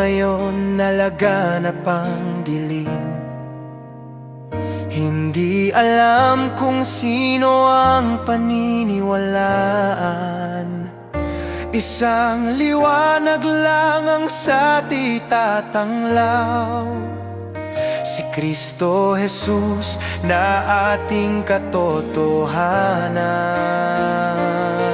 ngayon nalaganap ang dilim. Hindi alam kung sino ang paniniwalaan. Isang liwanag lang ang sa di Si Kristo Jesus na ating katotohanan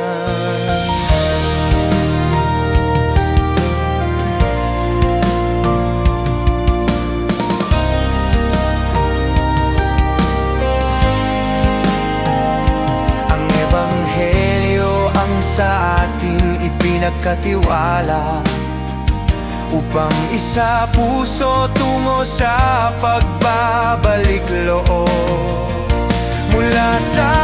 ating ipinagkatiwala Upang isa puso tungo sa pagbabalik loob. Mula sa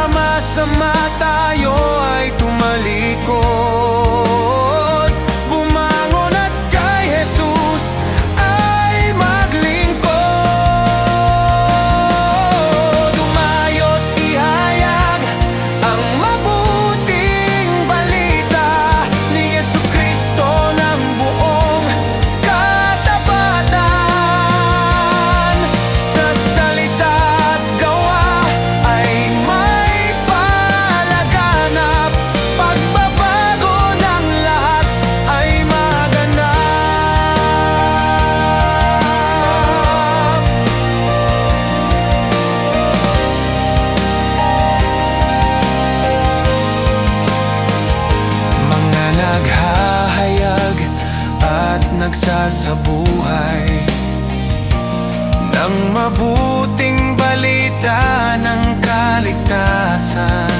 nagsasabuhay. Ng mabuting balita ng kaligtasan